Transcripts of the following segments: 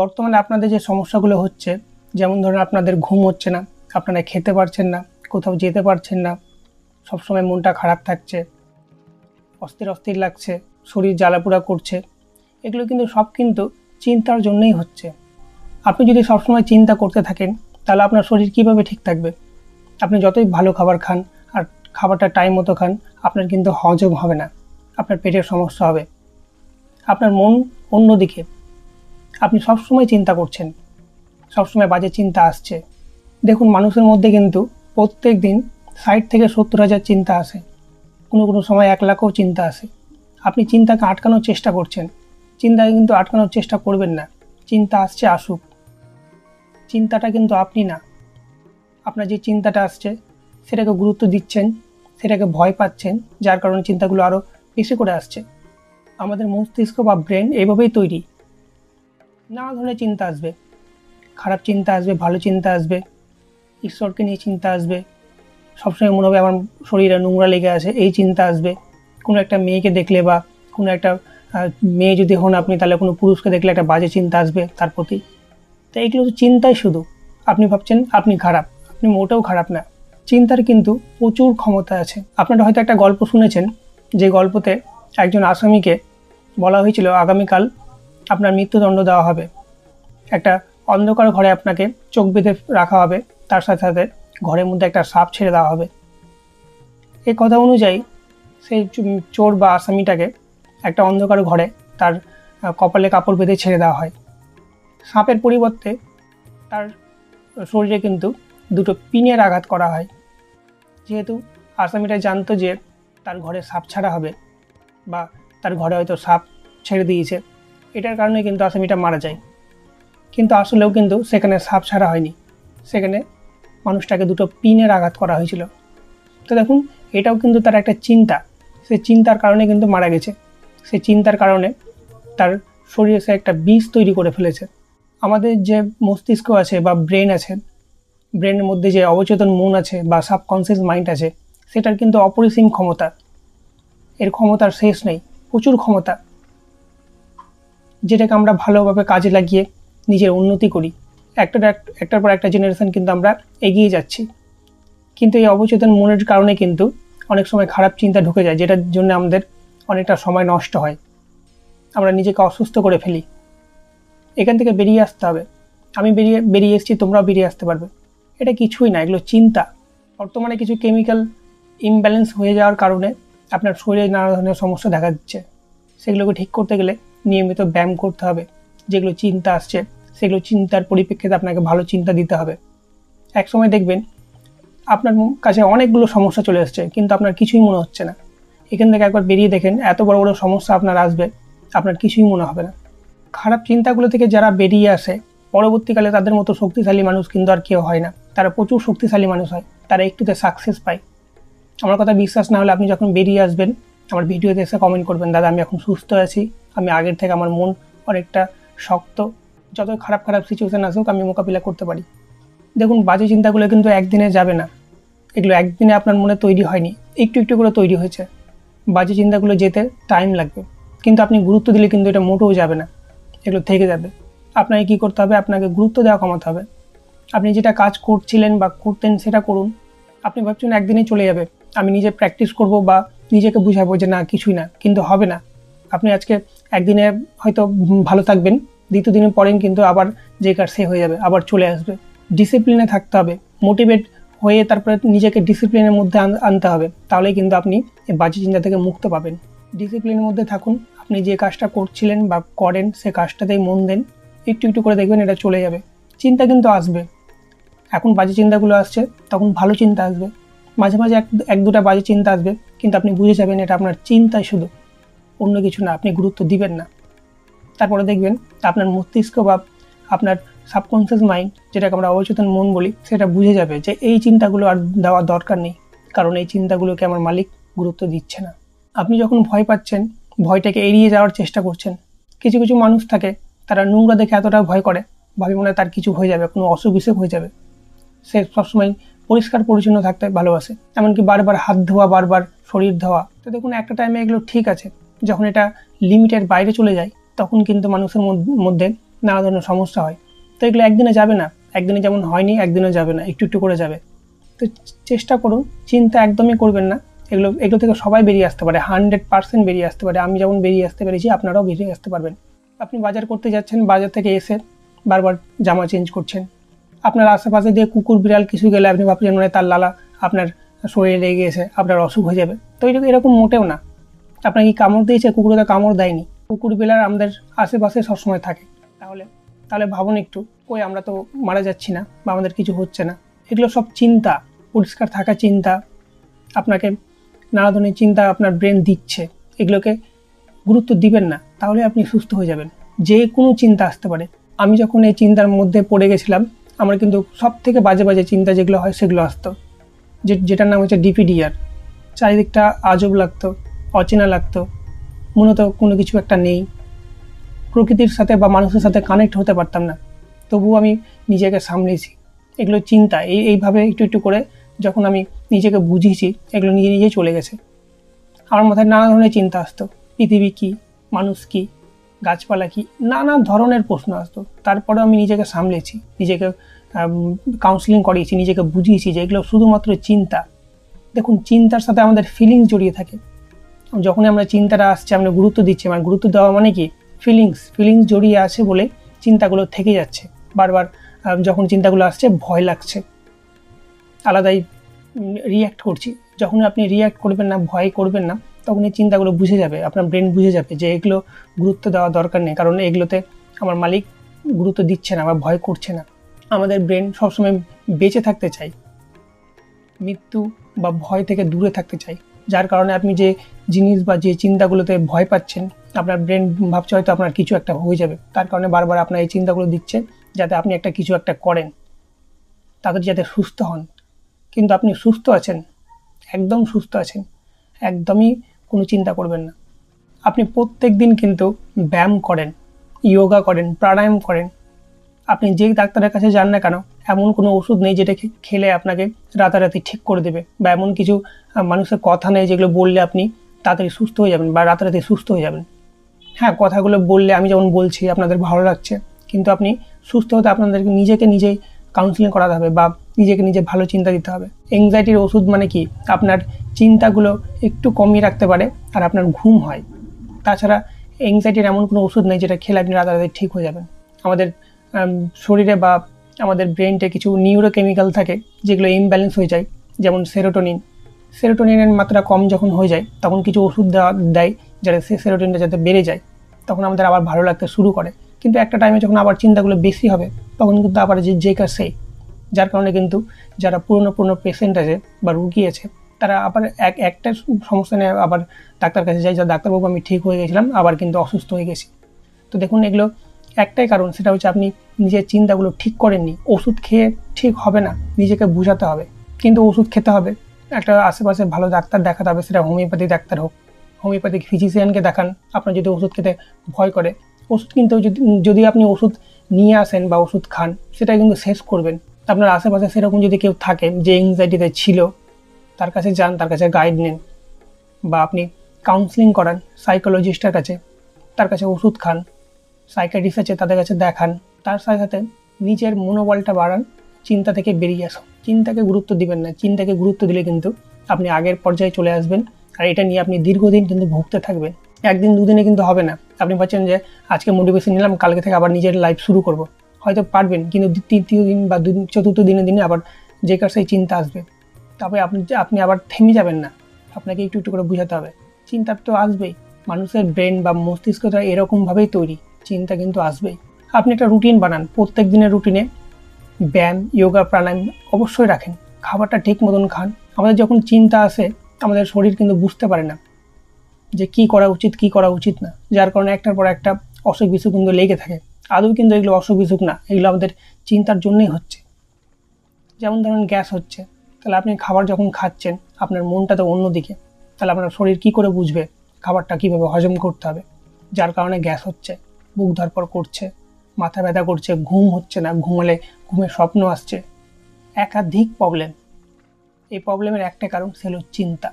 বর্তমানে আপনাদের যে সমস্যাগুলো হচ্ছে, যেমন ধরুন আপনাদের ঘুম হচ্ছে না, আপনারা খেতে পারছেন না, কোথাও যেতে পারছেন না, সবসময় মনটা খারাপ থাকছে, অস্থির অস্থির লাগছে, শরীর জ্বালাপোড়া করছে, এগুলো কিন্তু সব কিন্তু চিন্তার জন্যই হচ্ছে। আপনি যদি সবসময় চিন্তা করতে থাকেন, তাহলে আপনার শরীর কীভাবে ঠিক থাকবে? আপনি যতই ভালো খাবার খান আর খাবারটা টাইম মতো খান, আপনার কিন্তু হজম হবে না, আপনার পেটের সমস্যা হবে। আপনার মন অন্যদিকে আপনি সবসময় চিন্তা করছেন। সবসময় বাজে চিন্তা আসছে। দেখুন, মানুষের মধ্যে কিন্তু প্রত্যেক দিন ষাট থেকে সত্তর হাজার চিন্তা আসে। কোনো কোনো সময় এক লাখও চিন্তা আসে। আপনি চিন্তাকে আটকানোর চেষ্টা করছেন। চিন্তাকে কিন্তু আটকানোর চেষ্টা করবেন না। চিন্তা আসছে, আসুক। চিন্তাটা কিন্তু আপনি না। আপনার যে চিন্তাটা আসছে, সেটাকে গুরুত্ব দিচ্ছেন, সেটাকে ভয় পাচ্ছেন, যার কারণে চিন্তাগুলো আরও বেশি করে আসছে। আমাদের মস্তিষ্ক বা ব্রেন এভাবেই তৈরি। নানা ধরনের চিন্তা আসবে। খারাপ চিন্তা আসবে, ভালো চিন্তা আসবে, ঈশ্বরকে নিয়ে চিন্তা আসবে। সবসময় মনে হবে আমার শরীরে নোংরা লেগে আছে, এই চিন্তা আসবে। কোনো একটা মেয়েকে দেখলে বা কোনো একটা মেয়ে যদি হন আপনি, তাহলে কোনো পুরুষকে দেখলে একটা বাজে চিন্তা আসবে তার প্রতি। তো এইগুলো তো চিন্তাই শুধু। আপনি ভাবছেন আপনি খারাপ, আপনি মোটেও খারাপ না। চিন্তার কিন্তু প্রচুর ক্ষমতা আছে। আপনারা হয়তো একটা গল্প শুনেছেন, যে গল্পতে একজন আসামিকে বলা হয়েছিল, আগামীকাল আপনার মৃত্যুদণ্ড দেওয়া হবে। একটা অন্ধকার ঘরে আপনাকে চোখ বেঁধে রাখা হবে। তার সাথে সাথে ঘরের মধ্যে একটা সাপ ছেড়ে দেওয়া হবে। এই কথা অনুযায়ী সেই চোর বা আসামিটাকে একটা অন্ধকার ঘরে তার কপালে কাপড় বেঁধে ছেড়ে দেওয়া হয়। সাপের পরিবর্তে তার শরীরে কিন্তু দুটো পিনের আঘাত করা হয়। যেহেতু আসামিটা জানতো যে তার ঘরে সাপ ছাড়া হবে বা তার ঘরে হয়তো সাপ ছেড়ে দিয়েছে। এটার কারণে কিন্তু আসামিটা মারা যায়। কিন্তু আসলেও কিন্তু সেখানে সাপ ছাড়া হয়নি। সেখানে মানুষটাকে দুটো পিনের আঘাত করা হয়েছিল। তো দেখুন, এটাও কিন্তু তার একটা চিন্তা। সে চিন্তার কারণে কিন্তু মারা গেছে। সে চিন্তার কারণে তার শরীরে সে একটা বিষ তৈরি করে ফেলেছে। আমাদের যে মস্তিষ্ক আছে বা ব্রেন আছে, ব্রেনের মধ্যে যে অবচেতন মন আছে বা সাবকনসিয়াস মাইন্ড আছে, সেটার কিন্তু অপরিসীম ক্ষমতা। এর ক্ষমতার শেষ নেই, প্রচুর ক্ষমতা। যেটাকে আমরা ভালোভাবে কাজে লাগিয়ে নিজের উন্নতি করি। একটার এক- একটার পর একটা জেনারেশন কিন্তু আমরা এগিয়ে যাচ্ছি। কিন্তু এই অবচেতন মনের কারণে কিন্তু অনেক সময় খারাপ চিন্তা ঢুকে যায়, যেটার জন্য আমাদের অনেকটা সময় নষ্ট হয়। আমরা নিজেকে অসুস্থ করে ফেলি। এখান থেকে বেরিয়ে আসতে হবে। আমি বেরিয়ে বেরিয়ে এসেছি, তোমরাও বেরিয়ে আসতে পারবে। এটা কিছুই না, এগুলো চিন্তা। বর্তমানে কিছু কেমিক্যাল ইমব্যালেন্স হয়ে যাওয়ার কারণে আপনার শরীরে নানা ধরনের সমস্যা দেখা দিচ্ছে। সেগুলোকে ঠিক করতে গেলে নিয়মিত ব্যায়াম করতে হবে। যেগুলো চিন্তা আসছে, সেগুলো চিন্তার পরিপ্রেক্ষিতে আপনাকে ভালো চিন্তা দিতে হবে। এক সময় দেখবেন আপনার কাছে অনেকগুলো সমস্যা চলে আসছে, কিন্তু আপনার কিছুই মনে হচ্ছে না। এখান থেকে একবার বেরিয়ে দেখেন, এত বড় বড় সমস্যা আপনার আসবে, আপনার কিছুই মনে হবে না। খারাপ চিন্তাগুলো থেকে যারা বেরিয়ে আসে, পরবর্তীকালে তাদের মতো শক্তিশালী মানুষ কিন্তু আর কেউ হয় না। তারা প্রচুর শক্তিশালী মানুষ হয়, তারা একটুতে সাকসেস পায়। আমার কথা বিশ্বাস না হলে আপনি যখন বেরিয়ে আসবেন, আমার ভিডিওতে এসে কমেন্ট করবেন, দাদা, আমি এখন সুস্থ আছি। আমি আগের থেকে আমার মন অনেকটা শক্ত। যত খারাপ খারাপ সিচুয়েশান আসুক, আমি মোকাবিলা করতে পারি। দেখুন, বাজে চিন্তাগুলো কিন্তু একদিনে যাবে না। এগুলো একদিনে আপনার মনে তৈরি হয়নি। একটু একটু করে তৈরি হয়েছে। বাজে চিন্তাগুলো যেতে টাইম লাগবে। কিন্তু আপনি গুরুত্ব দিলে কিন্তু এটা মোটেও যাবে না। এগুলো থেকে যাবে। আপনাকে কী করতে হবে? আপনাকে গুরুত্ব দেওয়া কমাতে হবে। আপনি যেটা কাজ করছিলেন বা করতেন সেটা করুন। আপনি ভাবছেন একদিনে চলে যাবে। আমি নিজে প্র্যাকটিস করব বা নিজেকে বুঝাবো যে না, কিছুই না। কিন্তু হবে না। আপনি আজকে একদিনে হয়তো ভালো থাকবেন, দ্বিতীয় দিনের পরেন কিন্তু আবার যে কাজ সে হয়ে যাবে, আবার চলে আসবে। ডিসিপ্লিনে থাকতে হবে মোটিভেট হয়ে তারপরে নিজেকে ডিসিপ্লিনের মধ্যে আন- আনতে হবে, তাহলে কিন্তু আপনি বাজে চিন্তা থেকে মুক্ত পাবেন। ডিসিপ্লিনের মধ্যে থাকুন, আপনি যে কাজটা করছিলেন বা করেন, সে কাজটাতেই মন দেন, একটু একটু করে দেখবেন এটা চলে যাবে। চিন্তা কিন্তু আসবে। এখন বাজে চিন্তাগুলো আসছে, তখন ভালো চিন্তা আসবে। মাঝে মাঝে এক এক দুটা বাজে চিন্তা আসবে, কিন্তু আপনি বুঝে যাবেন এটা আপনার চিন্তাই শুধু। অন্য কিছু না, আপনি গুরুত্ব দিবেন না। তারপরে দেখবেন আপনার মস্তিষ্ক বা আপনার সাবকনসিয়াস মাইন্ড যেটাকে আমরা অবচেতন মন বলি, সেটা বুঝে যাবে যে এই চিন্তাগুলো আর দেওয়ার দরকার নেই, কারণ এই চিন্তাগুলোকে আমার মালিক গুরুত্ব দিচ্ছে না। আপনি যখন ভয় পাচ্ছেন, ভয়টাকে এড়িয়ে যাওয়ার চেষ্টা করছেন, কিছু কিছু মানুষ থাকে, তারা নোংরা দেখে এতটা ভয় করে, ভাবি মনে তার কিছু হয়ে যাবে, কোনো অসুখ বিসুখ হয়ে যাবে। সে সবসময় পরিষ্কার পরিচ্ছন্ন থাকতে ভালোবাসে, এমনকি বারবার হাত ধোয়া, বারবার শরীর ধোয়া। তো দেখুন, একটা টাইমে এগুলো ঠিক আছে যখন এটা লিমিটের বাইরে চলে যায়, তখন কিন্তু মানুষের মধ্যে নানা ধরনের সমস্যা হয়। তো এগুলো একদিনে যাবে না। একদিনে যেমন হয়নি একদিনে যাবে না। একটু একটু করে যাবে। তো চেষ্টা করুন, চিন্তা একদমই করবেন না। এগুলো এগুলো থেকে সবাই বেরিয়ে আসতে পারে হান্ড্রেড পার্সেন্ট বেরিয়ে আসতে পারে। আমি যেমন বেরিয়ে আসতে পেরেছি, আপনারাও বেরিয়ে আসতে পারবেন। আপনি বাজার করতে যাচ্ছেন, বাজার থেকে এসে বারবার জামা চেঞ্জ করছেন। আপনার আশেপাশে দিয়ে কুকুর, বিড়াল কিছু গেলে আপনি ভাবছেন মানে তার লালা আপনার শরীরে লেগে গেছে, আপনার অসুখ হয়ে যাবে। তো এরকম মোটেও না। আপনার কি কামড় দিয়েছে? কুকুরে তো কামড় দেয়নি। কুকুর বিড়াল আমাদের আশেপাশে সবসময় থাকে। তাহলে তাহলে ভাবুন একটু ওই আমরা তো মারা যাচ্ছি না বা আমাদের কিছু হচ্ছে না। এগুলো সব চিন্তা, পরিষ্কার থাকা চিন্তা। আপনাকে নানা ধরনের চিন্তা আপনার ব্রেন দিচ্ছে। এগুলোকে গুরুত্ব দিবেন না। তাহলে আপনি সুস্থ হয়ে যাবেন। যে কোনো চিন্তা আসতে পারে। আমি যখন এই চিন্তার মধ্যে পড়ে গেছিলাম, আমার কিন্তু সব থেকে বাজে বাজে চিন্তা যেগুলো হয় সেগুলো আসতো। যে, যেটার নাম হচ্ছে ডিপিডিআর চারিদিকটা আজব লাগতো। অচেনা লাগতো। মূলত কোনো কিছু একটা নেই। প্রকৃতির সাথে বা মানুষের সাথে কানেক্ট হতে পারতাম না। তবুও আমি নিজেকে সামলেছি। এগুলো চিন্তা, এই, এইভাবে একটু একটু করে যখন আমি নিজেকে বুঝিয়েছি, এগুলো নিজে নিজেই চলে গেছে। আমার মাথায় নানা ধরনের চিন্তা আসতো। পৃথিবী কী? মানুষ কী? গাছপালা কী? নানা ধরনের প্রশ্ন আসতো। তারপরে আমি নিজেকে সামলেছি। নিজেকে কাউন্সিলিং করিয়েছি। নিজেকে বুঝিয়েছি যে এগুলো শুধুমাত্র চিন্তা। দেখুন, চিন্তার সাথে আমাদের ফিলিংস জড়িয়ে থাকে। যখনই আমরা চিন্তাটা আসছে, আমরা গুরুত্ব দিচ্ছি মানে গুরুত্ব দেওয়া মানে কি? ফিলিংস ফিলিংস জড়িয়ে আছে বলে চিন্তাগুলো থেকে যাচ্ছে। বারবার যখন চিন্তাগুলো আসছে, ভয় লাগছে। আলাদাই রিয়্যাক্ট করছি। যখন আপনি রিয়্যাক্ট করবেন না, ভয় করবেন না তখন এই চিন্তাগুলো বুঝে যাবে, আপনার ব্রেন বুঝে যাবে যে এগুলো গুরুত্ব দেওয়া দরকার নেই, কারণ এগুলোতে আমার মালিক গুরুত্ব দিচ্ছে না বা ভয় করছে না। আমাদের ব্রেন সবসময় বেঁচে থাকতে চাই মৃত্যু বা ভয় থেকে দূরে থাকতে চাই যার কারণে আপনি যে জিনিস বা যে চিন্তাগুলোতে ভয় পাচ্ছেন, আপনার ব্রেন ভাবছে হয়তো আপনার কিছু একটা হয়ে যাবে। তার কারণে বারবার আপনার এই চিন্তাগুলো দিচ্ছেন যাতে আপনি একটা কিছু একটা করেন, তাদের যাতে সুস্থ হন। কিন্তু আপনি সুস্থ আছেন, একদম সুস্থ আছেন, একদমই কোনো চিন্তা করবেন না। আপনি প্রত্যেক দিন কিন্তু ব্যায়াম করেন, ইয়োগা করেন, প্রাণায়াম করেন। আপনি যে ডাক্তারের কাছে যান না কেন, এমন কোনো ওষুধ নেই যেটা খেলে আপনাকে রাতারাতি ঠিক করে দেবে। বা এমন কিছু মানুষের কথা নেই যেগুলো বললে আপনি তাড়াতাড়ি সুস্থ হয়ে যাবেন বা রাতারাতি সুস্থ হয়ে যাবেন। হ্যাঁ কথাগুলো বললে আমি যেমন বলছি, আপনাদের ভালো লাগছে, কিন্তু আপনি সুস্থ হতে আপনাদেরকে নিজেকে নিজেই কাউন্সিলিং করাতে হবে বা নিজেকে নিজে ভালো চিন্তা দিতে হবে। এংজাইটির ওষুধ মানে কি? আপনার চিন্তাগুলো একটু কমিয়ে রাখতে পারে আর আপনার ঘুম হয়। তাছাড়া এংজাইটির এমন কোনো ওষুধ নেই যেটা খেলে আপনি রাতারাতি ঠিক হয়ে যাবেন। আমাদের শরীরে বা আমাদের ব্রেনটে কিছু নিউরোকেমিক্যাল থাকে যেগুলো ইমব্যালেন্স হয়ে যায়, যেমন সেরোটোনিন সেরোটোনিনের মাত্রা কম যখন হয়ে যায়, তখন কিছু ওষুধ দেওয়া দেয় যাতে সে সেরোটোনিনটা যাতে বেড়ে যায়, তখন আমাদের আবার ভালো লাগতে শুরু করে। কিন্তু একটা টাইমে যখন আবার চিন্তাগুলো বেশি হবে, তখন কিন্তু আবার যে যে কাজ সেই। যার কারণে কিন্তু যারা পুরনো পুরনো পেশেন্ট আছে বা রুগী আছে, তারা আবার এক, একটা সমস্যা নিয়ে আবার ডাক্তার কাছে যায়, যা ডাক্তারবাবু আমি ঠিক হয়ে গেছিলাম, আবার কিন্তু অসুস্থ হয়ে গেছি। তো দেখুন, এগুলো একটাই কারণ, সেটা হচ্ছে আপনি নিজের চিন্তাগুলো ঠিক করেননি। ওষুধ খেয়ে ঠিক হবে না, নিজেকে বুঝাতে হবে। কিন্তু ওষুধ খেতে হবে। একটা আশেপাশে ভালো ডাক্তার দেখাতে হবে, সেটা হোমিওপ্যাথি ডাক্তার হোক। হোমিওপ্যাথিক ফিজিশিয়ানকে দেখান, আপনার যদি ওষুধ খেতে ভয় করে। ওষুধ কিন্তু যদি যদি আপনি ওষুধ নিয়ে আসেন বা ওষুধ খান, সেটা কিন্তু শেষ করবেন। আপনার আশেপাশে সেরকম যদি কেউ থাকে যে এংজাইটিতে ছিল, তার কাছে যান, তার কাছে গাইড নেন। বা আপনি কাউন্সিলিং করান সাইকোলজিস্টের কাছে, তার কাছে ওষুধ খান সাইকাটিস্ট আছে তাদের কাছে দেখান। তার সাথে সাথে নিজের মনোবলটা বাড়ান। চিন্তা থেকে বেরিয়ে আসো। চিন্তাকে গুরুত্ব দিবেন না। চিন্তাকে গুরুত্ব দিলে কিন্তু আপনি আগের পর্যায়ে চলে আসবেন। আর এটা নিয়ে আপনি দীর্ঘদিন কিন্তু ভুগতে থাকবেন। একদিন, দুদিনে কিন্তু হবে না। আপনি ভাবছেন যে, আজকে মোটিভেশন নিলাম, কালকে থেকে আবার নিজের লাইফ শুরু করব। হয়তো পারবেন, কিন্তু তৃতীয় দিন বা চতুর্থ দিনে দিনে আবার যে কার সেই চিন্তা আসবে। তারপরে আপনি আপনি আবার থেমে যাবেন না। আপনাকে একটু একটু করে বোঝাতে হবে। চিন্তা তো আসবেই। মানুষের ব্রেন বা মস্তিষ্কটা এরকমভাবেই তৈরি। চিন্তা কিন্তু আসবেই। আপনি একটা রুটিন বানান। প্রত্যেক দিনের রুটিনে ব্যায়াম যোগা প্রাণায়াম অবশ্যই রাখেন। খাবারটা ঠিক মতন খান। আমাদের যখন চিন্তা আসে, আমাদের শরীর কিন্তু বুঝতে পারে না যে কি করা উচিত, কি করা উচিত না। যার কারণে একটার পর একটা অসুখ বিসুখ কিন্তু লেগে থাকে। আদৌ কিন্তু এগুলো অসুখ বিসুখ না, এগুলো আমাদের চিন্তার জন্যই হচ্ছে। যেমন ধরুন গ্যাস হচ্ছে, তাহলে আপনি খাবার যখন খাচ্ছেন, আপনার মনটা তো অন্যদিকে। তাহলে আপনার শরীর কি করে বুঝবে? খাবারটা কীভাবে হজম করতে হবে? যার কারণে গ্যাস হচ্ছে, বুক ধরপর করছে। মাথা ব্যথা করছে, ঘুম হচ্ছে না, ঘুমালে ঘুমের স্বপ্ন আসছে। একাধিক প্রবলেম এই প্রবলেমের একটা কারণ সে হলো চিন্তা,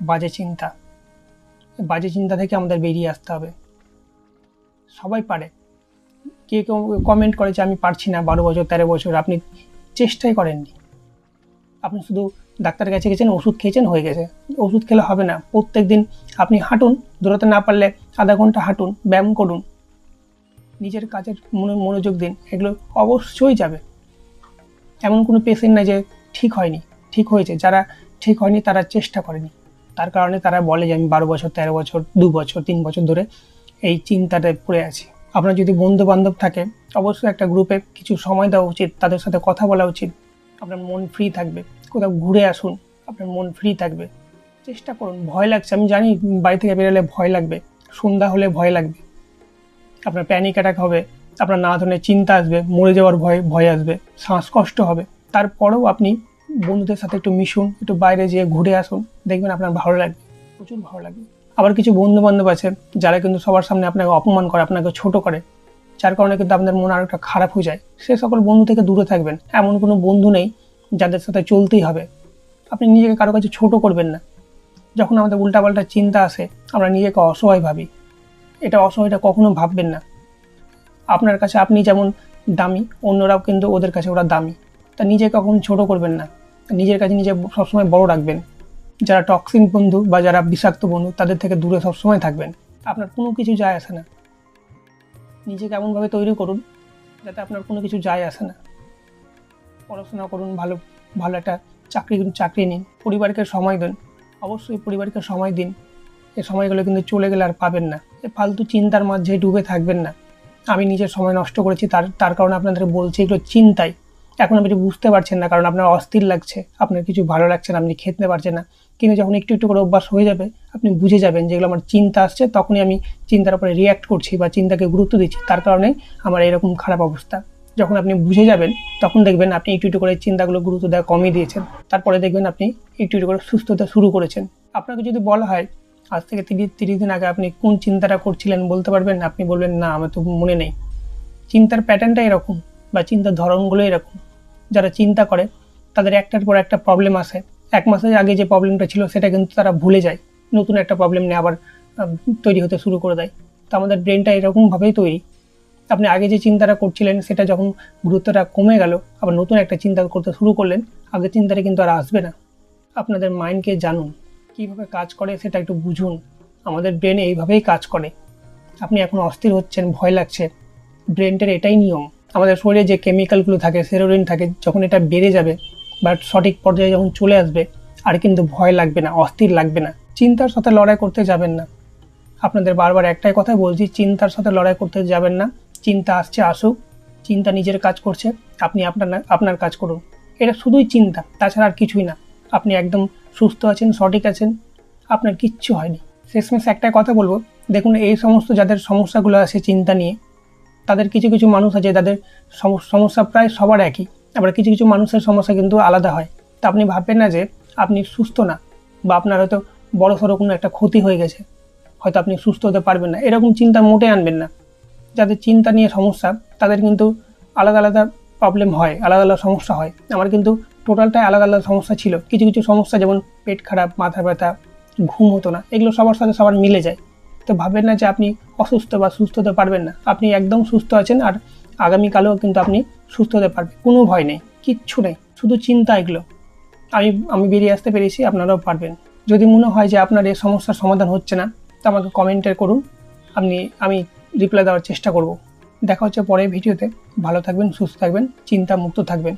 বাজে চিন্তা। বাজে চিন্তা থেকে আমাদের বেরিয়ে আসতে হবে। সবাই পারে। কে কেউ কমেন্ট করে যে, আমি পারছি না, বারো বছর, তেরো বছর, আপনি চেষ্টাই করেননি। আপনি শুধু ডাক্তারের কাছে গেছেন, ওষুধ খেয়েছেন, হয়ে গেছে। ওষুধ খেলে হবে না। প্রত্যেক দিন আপনি হাঁটুন, দৌড়াতে না পারলে আধা ঘণ্টা হাঁটুন, ব্যায়াম করুন। নিজের কাজের মনো- মনোযোগ দিন, এগুলো অবশ্যই যাবে। এমন কোনো পেশেন্ট নাই যে ঠিক হয়নি, ঠিক হয়েছে। যারা ঠিক হয়নি, তারা চেষ্টা করেনি। তার কারণে তারা বলে যে, আমি বারো বছর, তেরো বছর, দু বছর, তিন বছর ধরে এই চিন্তাটায় পড়ে আছি। আপনার যদি বন্ধু বান্ধব থাকে, অবশ্যই একটা গ্রুপে কিছু সময় দেওয়া উচিত, তাদের সাথে কথা বলা উচিত। আপনার মন ফ্রি থাকবে। কোথাও ঘুরে আসুন, আপনার মন ফ্রি থাকবে। চেষ্টা করুন, ভয় লাগছে। আমি জানি বাড়ি থেকে বেরোলে ভয় লাগবে, সন্ধ্যা হলে ভয় লাগবে। আপনার প্যানিক অ্যাটাক হবে, আপনার নানা ধরনের চিন্তা আসবে, মরে যাওয়ার ভয় ভয় আসবে, শ্বাসকষ্ট হবে। তারপরেও আপনি বন্ধুদের সাথে একটু মিশুন, একটু বাইরে যেয়ে ঘুরে আসুন, দেখবেন আপনার ভালো লাগবে, প্রচুর ভালো লাগবে। আবার কিছু বন্ধু বান্ধব আছে, যারা কিন্তু সবার সামনে আপনাকে অপমান করে, আপনাকে ছোট করে, যার কারণে কিন্তু আপনাদের মন আরেকটা খারাপ হয়ে যায়। সে সকল বন্ধু থেকে দূরে থাকবেন, এমন কোনো বন্ধু নেই যাদের সাথে চলতেই হবে। আপনি নিজেকে কারও কাছে ছোট করবেন না। যখন আমাদের উল্টাপাল্টা চিন্তা আসে, আমরা নিজেকে অসহায় ভাবি। এটা অসহায়টা কখনো ভাববেন না। আপনার কাছে আপনি যেমন দামি, অন্যরাও কিন্তু ওদের কাছে ওরা দামি। তা নিজে কখন ছোট করবেন না। নিজের কাছে নিজে সবসময় বড় রাখবেন। যারা টক্সিক বন্ধু বা যারা বিষাক্ত বন্ধু, তাদের থেকে দূরে সবসময় থাকবেন। আপনার কোনো কিছু যায় আসে না। নিজেকে এমনভাবে তৈরি করুন, যাতে আপনার কোনো কিছু যায় আসে না। পড়াশোনা করুন, ভালো ভালো একটা চাকরি চাকরি নিন। পরিবারকে সময় দিন। অবশ্যই পরিবারকে সময় দিন। এই সময়গুলো কিন্তু চলে গেলে আর পাবেন না। ফালতু চিন্তার মাঝে ডুবে থাকবেন না। আমি নিজের সময় নষ্ট করেছি, তার তার কারণে আপনাদের বলছি এগুলো চিন্তাই। এখন আপনি বুঝতে পারছেন না, কারণ আপনার অস্থির লাগছে, আপনার কিছু ভালো লাগছে না, আপনি খেতে পারছেন না। কিন্তু যখন একটু একটু করে অভ্যাস হয়ে যাবে, আপনি বুঝে যাবেন যেগুলো আমার চিন্তা আসছে, তখনই আমি চিন্তার উপরে রিয়্যাক্ট করছি বা চিন্তাকে গুরুত্ব দিচ্ছি। তার কারণে আমার এরকম খারাপ অবস্থা। যখন আপনি বুঝে যাবেন, তখন দেখবেন আপনি একটু একটু করে চিন্তাগুলো গুরুত্ব দেওয়া কমিয়ে দিয়েছেন। তারপরে দেখবেন আপনি একটু একটু করে সুস্থতা শুরু করেছেন। আপনাকে যদি বলা হয় আজ থেকে তিরিশ তিরিশ দিন আগে আপনি কোন চিন্তাটা করছিলেন বলতে পারবেন আপনি বলবেন, না, আমার তো মনে নেই। চিন্তার প্যাটার্নটা এরকম বা চিন্তার ধরনগুলো এরকম। যারা চিন্তা করে, তাদের একটার পর একটা প্রবলেম আসে। এক মাসের আগে যে প্রবলেমটা ছিল, সেটা কিন্তু তারা ভুলে যায়। নতুন একটা প্রবলেম নিয়ে আবার তৈরি হতে শুরু করে দেয়। তো আমাদের ব্রেনটা এরকমভাবেই তৈরি। আপনি আগে যে চিন্তাটা করছিলেন, সেটা যখন গুরুত্বটা কমে গেল, আবার নতুন একটা চিন্তা করতে শুরু করলেন, আগের চিন্তাটা কিন্তু আর আসবে না। আপনাদের মাইন্ডকে জানুন। কীভাবে কাজ করে সেটা একটু বুঝুন। আমাদের ব্রেন এইভাবেই কাজ করে। আপনি এখন অস্থির হচ্ছেন, ভয় লাগছে। ব্রেনটার এটাই নিয়ম। আমাদের শরীরে যে কেমিক্যালগুলো থাকে সেরোরিন থাকে, যখন এটা বেড়ে যাবে বা সঠিক পর্যায়ে যখন চলে আসবে, আর কিন্তু ভয় লাগবে না, অস্থির লাগবে না। চিন্তার সাথে লড়াই করতে যাবেন না। আপনাদের বারবার একটাই কথা বলছি, চিন্তার সাথে লড়াই করতে যাবেন না। চিন্তা আসছে, আসুক। চিন্তা নিজের কাজ করছে, আপনি আপনার আপনার কাজ করুন। এটা শুধুই চিন্তা, তাছাড়া আর কিছুই না। আপনি একদম সুস্থ আছেন, সঠিক আছেন, আপনার কিচ্ছু হয়নি। শেষমেশ একটাই কথা বলব, দেখুন এই সমস্ত যাদের সমস্যাগুলো আছে চিন্তা নিয়ে, তাদের কিছু কিছু মানুষ আছে সম- সমস্যা প্রায় সবার একই। আবার কিছু কিছু মানুষের সমস্যা কিন্তু আলাদা হয়। তা আপনি ভাববেন না যে আপনি সুস্থ না, বা আপনার হয়তো বড় সড়ো কোনো একটা ক্ষতি হয়ে গেছে, হয়তো আপনি সুস্থ হতে পারবেন না। এরকম চিন্তা মোটে আনবেন না। যাদের চিন্তা নিয়ে সমস্যা, তাদের কিন্তু আলাদা আলাদা প্রবলেম হয়, আলাদা আলাদা সমস্যা হয়। আমার কিন্তু টোটালটাই আলাদা আলাদা সমস্যা ছিল। কিছু কিছু সমস্যা যেমন পেট খারাপ, মাথা ব্যথা, ঘুম হতো না, এগুলো সবার সাথে সবার মিলে যায়। তো ভাবেন না যে আপনি অসুস্থ বা সুস্থ হতে পারবেন না। আপনি একদম সুস্থ আছেন আর আগামীকালেও কিন্তু আপনি সুস্থ হতে পারবেন। কোনো ভয় নেই, কিচ্ছু নেই, শুধু চিন্তা এগুলো। আমি আমি বেরিয়ে আসতে পেরেছি, আপনারাও পারবেন। যদি মনে হয় যে আপনার এই সমস্যার সমাধান হচ্ছে না, তো আমাকে কমেন্টে করুন। আপনি, আমি রিপ্লাই দেওয়ার চেষ্টা করব। দেখা হচ্ছে পরের ভিডিওতে। ভালো থাকবেন, সুস্থ থাকবেন চিন্তা মুক্ত থাকবেন।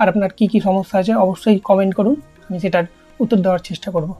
আর আপনার কি কি সমস্যা আছে অবশ্যই কমেন্ট করুন, আমি সেটার উত্তর দেওয়ার চেষ্টা করব।